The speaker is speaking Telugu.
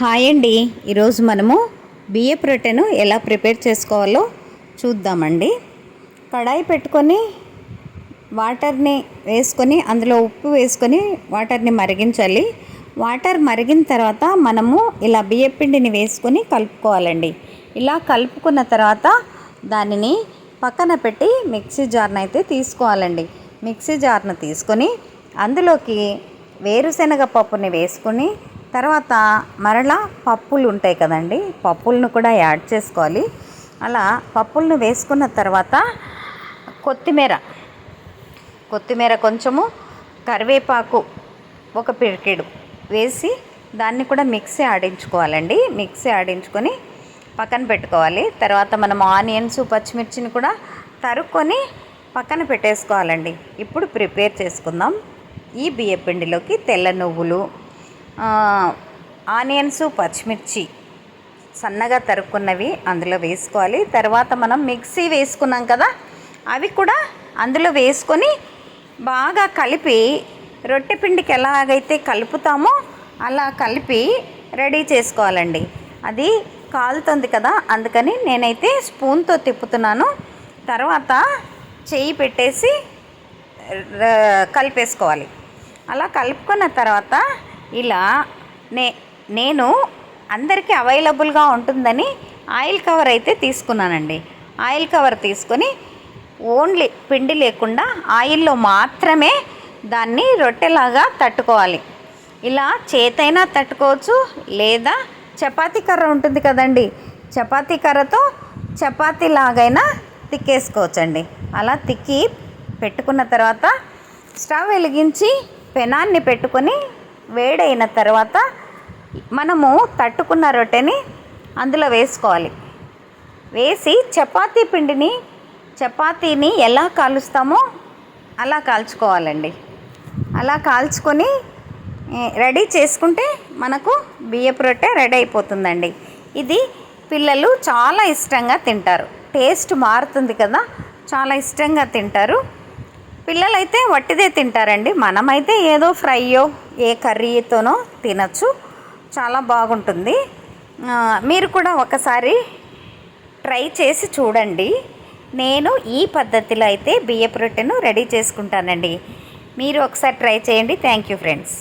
హాయ్ అండి. ఈరోజు మనము బియ్యపు రొట్టెను ఎలా ప్రిపేర్ చేసుకోవాలో చూద్దామండి. కడాయి పెట్టుకొని వాటర్ని వేసుకొని అందులో ఉప్పు వేసుకొని వాటర్ని మరిగించాలి. వాటర్ మరిగిన తర్వాత మనము ఇలా బియ్యపిండిని వేసుకొని కలుపుకోవాలండి. ఇలా కలుపుకున్న తర్వాత దానిని పక్కన పెట్టి మిక్సీ జార్ని అయితే తీసుకోవాలండి. మిక్సీ జార్ను తీసుకొని అందులోకి వేరుశనగ పప్పుని వేసుకొని తర్వాత మరలా పప్పులు ఉంటాయి కదండి పప్పులను కూడా యాడ్ చేసుకోవాలి. అలా పప్పులను వేసుకున్న తర్వాత కొత్తిమీర కొత్తిమీర కొంచెము కరివేపాకు ఒక పిరికెడు వేసి దాన్ని కూడా మిక్సీ ఆడించుకోవాలండి. మిక్సీ ఆడించుకొని పక్కన పెట్టుకోవాలి. తర్వాత మనం ఆనియన్స్ పచ్చిమిర్చిని కూడా తరుక్కొని పక్కన పెట్టేసుకోవాలండి. ఇప్పుడు ప్రిపేర్ చేసుకుందాం. ఈ బియ్యపిండిలోకి తెల్ల నువ్వులు ఆనియన్స్ పచ్చిమిర్చి సన్నగా తరుక్కున్నవి అందులో వేసుకోవాలి. తర్వాత మనం మిక్సీ వేసుకున్నాం కదా అవి కూడా అందులో వేసుకొని బాగా కలిపి రొట్టె పిండికి ఎలాగైతే కలుపుతామో అలా కలిపి రెడీ చేసుకోవాలండి. అది కాలుతుంది కదా అందుకని నేనైతే స్పూన్తో తిప్పుతున్నాను. తర్వాత చెయ్యి పెట్టేసి కలిపేసుకోవాలి. అలా కలుపుకున్న తర్వాత ఇలా నే నేను అందరికీ అవైలబుల్గా ఉంటుందని ఆయిల్ కవర్ అయితే తీసుకున్నానండి. ఆయిల్ కవర్ తీసుకొని ఓన్లీ పిండి లేకుండా ఆయిల్లో మాత్రమే దాన్ని రొట్టెలాగా తట్టుకోవాలి. ఇలా చేతైనా తట్టుకోవచ్చు లేదా చపాతీ కర్ర ఉంటుంది కదండి చపాతీ కర్రతో చపాతీ లాగైనా తిక్కేసుకోవచ్చండి. అలా తిక్కి పెట్టుకున్న తర్వాత స్టవ్ వెలిగించి పెనాన్ని పెట్టుకొని వేడైన తర్వాత మనము తట్టుకున్న రొట్టెని అందులో వేసుకోవాలి. వేసి చపాతీ పిండిని చపాతీని ఎలా కాలుస్తామో అలా కాల్చుకోవాలండి. అలా కాల్చుకొని రెడీ చేసుకుంటే మనకు బియ్యపు రొట్టె రెడీ అయిపోతుందండి. ఇది పిల్లలు చాలా ఇష్టంగా తింటారు. టేస్ట్ మారుతుంది కదా చాలా ఇష్టంగా తింటారు. పిల్లలైతే వట్టిదే తింటారండి. మనమైతే ఏదో ఫ్రైయో ఏ కర్రీతోనో తినచ్చు. చాలా బాగుంటుంది. మీరు కూడా ఒకసారి ట్రై చేసి చూడండి. నేను ఈ పద్ధతిలో అయితే బియ్యపు రొట్టెను రెడీ చేసుకుంటానండి. మీరు ఒకసారి ట్రై చేయండి. Thank you friends.